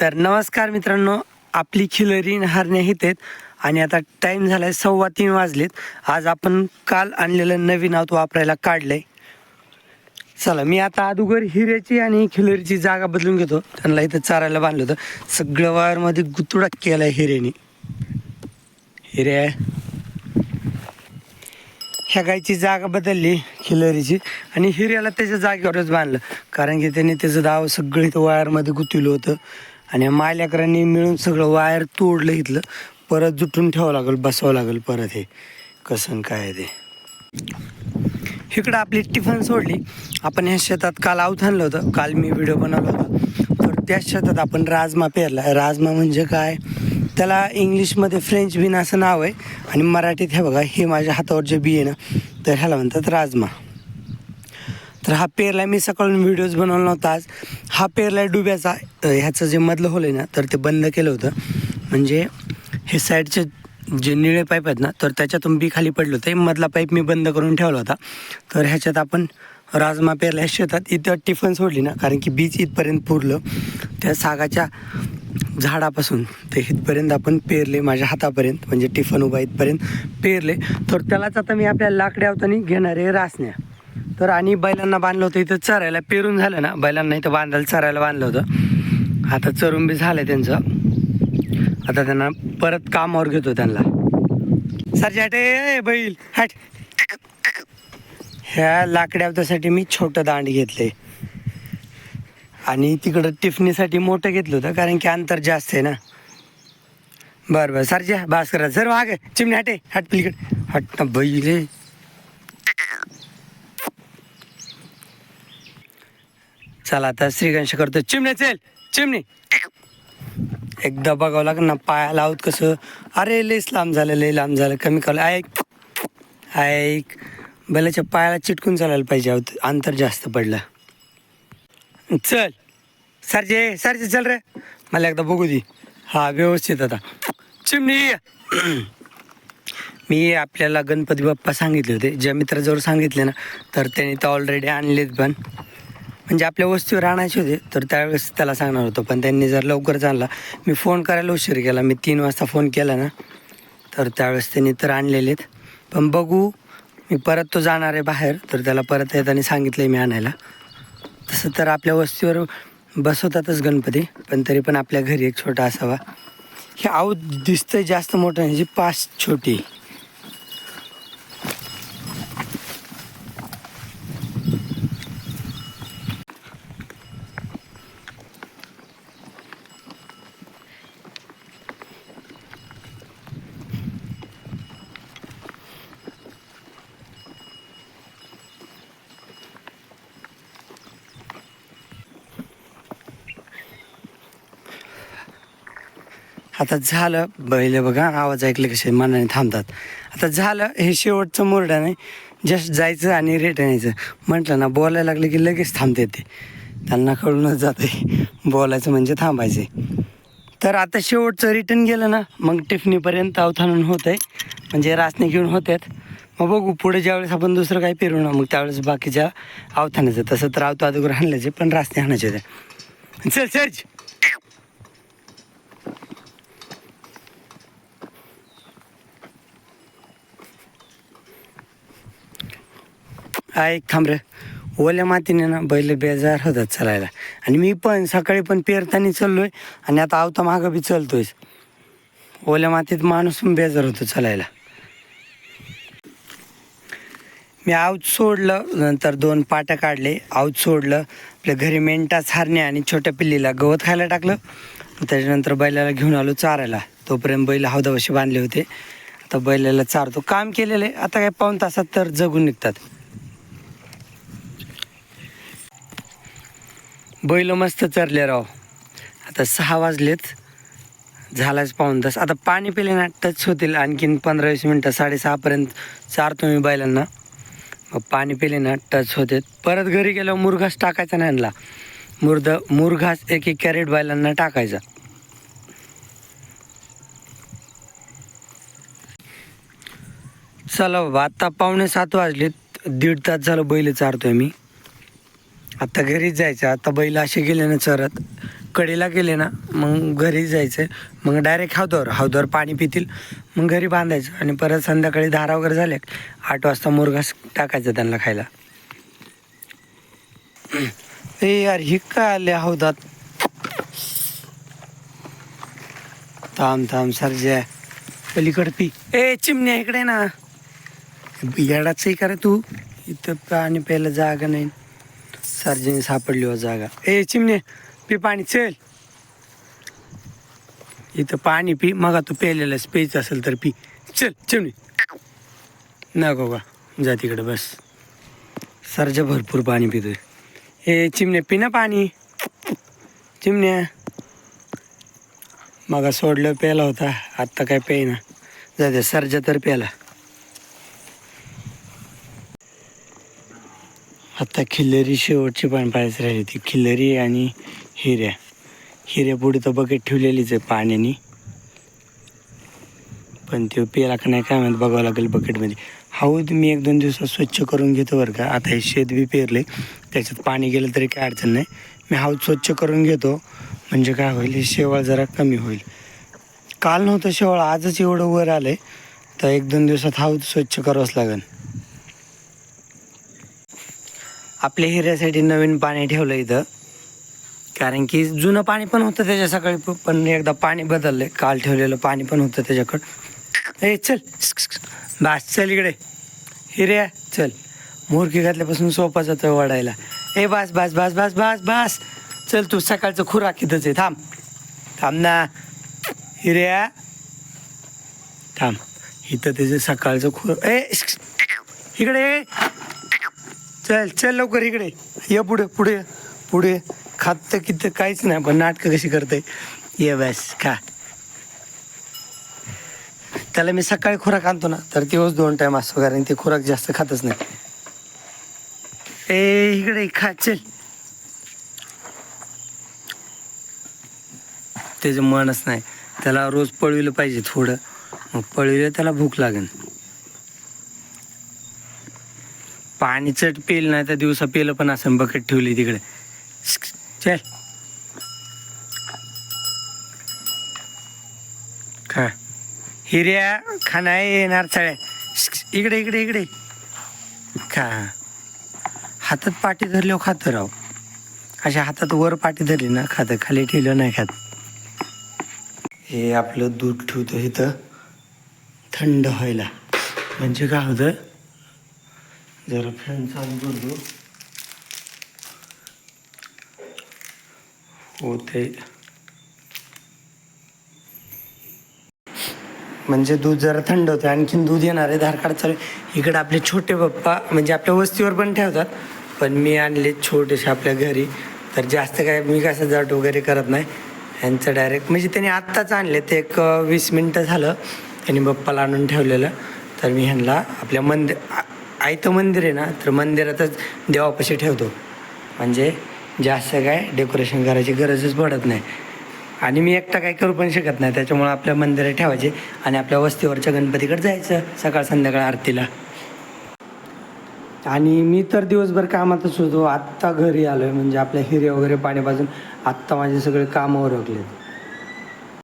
तर नमस्कार मित्रांनो आपली खिलरी हरणे हितेत आणि आता टाईम झालाय सव्वा तीन वाजलेत. आज आपण काल आणलेलं नवीन आऊत वापरायला काढलंय. चला मी आता अगोदर हिऱ्याची आणि खिलरीची जागा बदलून घेतो. त्यांना इथं चारायला बांधलं होतं. सगळं वायरमध्ये गुतुडा केलाय हिऱ्याने. हिऱ्या. ह्या गायची जागा बदलली खिलरीची. आणि हिऱ्याला त्याच्या जागेवरच बांधलं. कारण की त्याने त्याचं दाव सगळं इथं वायरमध्ये गुंतवलं होतं. आणि माल्याकरांनी मिळून सगळं वायर तोडलं इथलं. परत जुटून ठेवावं लागेल बसावं लागेल परत हे. कसं काय ते. इकडं आपली टिफन सोडली. आपण ह्या शेतात काल आऊत आणलं होतं. काल मी व्हिडिओ बनवला होता. तर त्या शेतात आपण राजमा पेरला. राजमा म्हणजे काय? त्याला इंग्लिशमध्ये फ्रेंच बीन असं नाव आहे. आणि मराठीत हे बघा हे माझ्या हातावर जे बी आहे ना. तर ह्याला म्हणतात राजमा. तर हा पेरला मी सकाळून व्हिडिओज बनवला नव्हता आज. हा पेरला डुब्याचा ह्याचं जे मधलं होलं आहे ना तर ते बंद केलं होतं. म्हणजे हे साईडचे जे निळे पाईप आहेत ना तर त्याच्यातून बी खाली पडलं होतं. मधला पाईप मी बंद करून ठेवला होता. तर ह्याच्यात आपण राजमा पेरला. शेतात इथं टिफन सोडली ना कारण की बीच इथपर्यंत पुरलं. त्या सागाच्या झाडापासून ते इथपर्यंत आपण पेरले माझ्या हातापर्यंत म्हणजे टिफन उभा इथपर्यंत पेरले. तर त्यालाच आता मी आपल्या लाकड्या अवतानी घेणारे रासण्या. तर आणि बैलांना बांधलं होतं इथं चरायला पेरून झालं ना बैलांना इथं बांधायला चरायला बांधलं होतं. आता चरून बी झालं त्यांचं. आता त्यांना परत कामावर घेतो त्यांना. सरजी हटे ए, बैल हट. ह्या लाकड्या मी छोटं दांड घेतले आणि तिकडं टिफनीसाठी मोठं घेतलं होतं कारण की अंतर जास्त आहे ना. बरं बरं सरजी भास्कर सर मागे चिमणी हटे हट पलीकडे. हट ना बैल चला आता श्रीगणेश करतो. चिमणे चल चिमणी. एकदा बघावं लागेल ना पाया आहोत कसं. अरे लईच लांब झालं लई लांब झालं. कमी कळलं ऐक. ऐक. बैलाच्या पायाला चिटकून चालायला पाहिजे आहोत. अंतर जास्त पडलं. चल. सरजे सरजे चल रे. मला एकदा बघू दे. हा व्यवस्थित आता. चिमणी. मी आपल्याला गणपती बाप्पा सांगितले होते. ज्या मित्राजवळ सांगितले ना तर त्यांनी तर ऑलरेडी आणलेत पण. म्हणजे आपल्या वस्तीवर आणायचे होते तर त्यावेळेस त्याला सांगणार होतो. पण त्यांनी जर लवकर आणला. मी फोन करायला उशीर केला. मी तीन वाजता फोन केला ना तर त्यावेळेस त्यांनी तर आणलेलेत. पण बघू मी परत तो जाणार आहे बाहेर तर त्याला परत येताना सांगितलं आहे मी आणायला. तसं तर आपल्या वस्तीवर बसवतातच गणपती पण तरी पण आपल्या घरी एक छोटा असावा. हे आऊ दिसतं जास्त मोठं नाही जी पाच छोटी. आता झालं बैल बघा आवाज ऐकले कसे मनाने थांबतात. आता झालं हे शेवटचं मुरडा नाही जस्ट जायचं आणि रेट आणायचं म्हटलं ना बोलायला लागलं की लगेच थांबते ते त्यांना कळूनच जाते बोलायचं म्हणजे थांबायचे तर आता शेवटचं रिटर्न गेलं ना मग टिफनीपर्यंत अवथानून होत आहे म्हणजे रासने घेऊन होत्यात. मग बघू पुढे ज्यावेळेस आपण दुसरं काही पेरू ना मग त्यावेळेस बाकीच्या अवथानाचं. तसं तर अवतो अगोदर हाणल्याचे पण रासने हाणायचे होते. चल सर्च ऐक थांब रे ओल्या मातीने ना बैल बेजार होतात चालायला. आणि मी पण सकाळी पण पेरताना चाललोय आणि आता आवता मागं बी चालतोय ओल्या मातीत माणूस पण बेजार होतो चालायला. मी आऊत सोडलं नंतर दोन पाट्या काढले. आऊत सोडलं आपल्या घरी मेंटा हारणे आणि छोट्या पिल्लीला गवत खायला टाकलं. त्याच्यानंतर बैलाला घेऊन आलो चारायला. तोपर्यंत बैल हौदावशी बांधले होते. आता बैलाला चारतो. काम केलेलं आहे आता काय पाऊन तासात तर जगून निघतात. बैल मस्त चरले राव. आता सहा वाजलेत. झालाच पाऊन तास. आता पाणी पिले ना टच होतील आणखीन पंधरा वीस मिनटं साडेसहापर्यंत चारतो मी बैलांना. मग पाणी पिले ना टच होते. परत घरी गेल्यावर मुरघास टाकायचा नाही आणला. मुर्द मुरघास एक एक कॅरेट बैलांना टाकायचा. चला बाबा आत्ता पावणे सात वाजलेत. दीड तास झालं बैल चारतोय मी. आता घरीच जायचं. आता बैल असे गेले ना चरत. कडेला गेले ना मग घरी जायचं. मग डायरेक्ट हौदावर हौदावर पाणी पितील. मग घरी बांधायचं. आणि परत संध्याकाळी धारा वगैरे झाले आठ वाजता मुरघास टाकायचा त्यांना खायला. ए यार हे काय आले हौदात थांब थांब सरजा. पलीकडे पी. ए चिमण्या इकडे ना. येडाच करा तू. इथं पाणी प्यायला जागा नाही. सर्जनी सापडली हो जागा. ए चिमणे पी पाणी चल. इथं पाणी पी मग तू प्यायलेलं प्यायचं असेल तर पी. चल चिमणी. नको का जा तिकडे बस. सर्ज भरपूर पाणी पितोय. ए चिमणे पी ना पाणी. चिमण्या मग सोडलं प्यायला होता. आत्ता काय पेना जा दे सर्ज तर प्याला आता खिल्लरी शेवटची पण पाहायच राहिली ती. खिल्लरी आणि हिऱ्या. हिऱ्या पुढे तर बकेट ठेवलेलीच आहे पाण्याने. पण ते पेला का नाही काय म्हणत बघावं लागेल बकेटमध्ये हौद मी एक दोन दिवसात स्वच्छ करून घेतो बरं का. आता हे शेत बी पेरले त्याच्यात पाणी गेलं तरी काय अडचण नाही. मी हौद स्वच्छ करून घेतो. म्हणजे काय होईल हे शेवाळ जरा कमी होईल. काल नव्हतं शेवाळ आजच एवढं वर आलं आहे तर एक दोन दिवसात हौद स्वच्छ करावंच लागेल. आपल्या हिऱ्यासाठी नवीन पाणी ठेवलं इथं. कारण की जुनं पाणी पण होतं त्याच्या सकाळी पण एकदा पाणी बदललंय. काल ठेवलेलं पाणी पण होतं त्याच्याकडं. ए चल. बास चल इकडे. हिऱ्या चल. मोरकी घातल्यापासून सोपा जातो वाढायला ए बास बास बास बास बास बास. चल तू सकाळचं खुराक इथंच आहे. थांब. थांब ना. हिऱ्या. थांब. इथं त्याचं सकाळचं खुर ए इकडे चल चल लवकर इकडे. ये पुढे पुढे पुढे. खात कित काहीच नाही पण नाटकं कशी करते ये बस खा. त्याला मी सकाळी खुराक आणतो ना तर दिवस दोन टाइम असतो कारण ते खुराक जास्त खातच नाही. ए इकडे खा चल. त्याचं मनच नाही. त्याला रोज पळविलं पाहिजे थोडं. मग पळविलं त्याला भूक लागेल. पाणी चट पेल नाही तर दिवसा पेलं पण असं बकेट ठेवली तिकडे. चल. खा. हिऱ्या खाना येणार चळ्या इकडे इकडे इकडे. खा. हातात पाठी धरल्यावर खातं राव. अशा हातात वर पाठी धरली ना खातं. खाली ठेवलं नाही खात. हे आपलं दूध ठेवतो इथं. थंड व्हायला. म्हणजे काय होतं? जरा फॅन चालू करतो. होते. म्हणजे दूध जरा थंड होतं आणखीन दूध येणार आहे धारकाड चालू आहे. इकडे आपले छोटे पप्पा म्हणजे आपल्या वस्तीवर पण ठेवतात पण मी आणले छोटेसे आपल्या घरी. तर जास्त काय मी कसं जट वगैरे करत नाही. यांचं डायरेक्ट म्हणजे त्यांनी आत्ताच आणले ते एक वीस मिनटं झालं त्यांनी बप्पाला आणून ठेवलेलं. तर मी ह्यांना आपल्या मंदिर आयतं मंदिर आहे ना तर मंदिरातच देवापाशी ठेवतो. म्हणजे जास्त काय डेकोरेशन करायची गरजच पडत नाही. आणि मी एकटा काय करू पण शकत नाही त्याच्यामुळं आपल्या मंदिरात ठेवायचे आणि आपल्या वस्तीवरच्या गणपतीकडे जायचं सकाळ संध्याकाळ आरतीला. आणि मी तर दिवसभर कामातच होतो आत्ता घरी आलो आहे म्हणजे आपल्या हिरे वगैरे पाणी पाजून आत्ता माझे सगळे कामावर ओळखले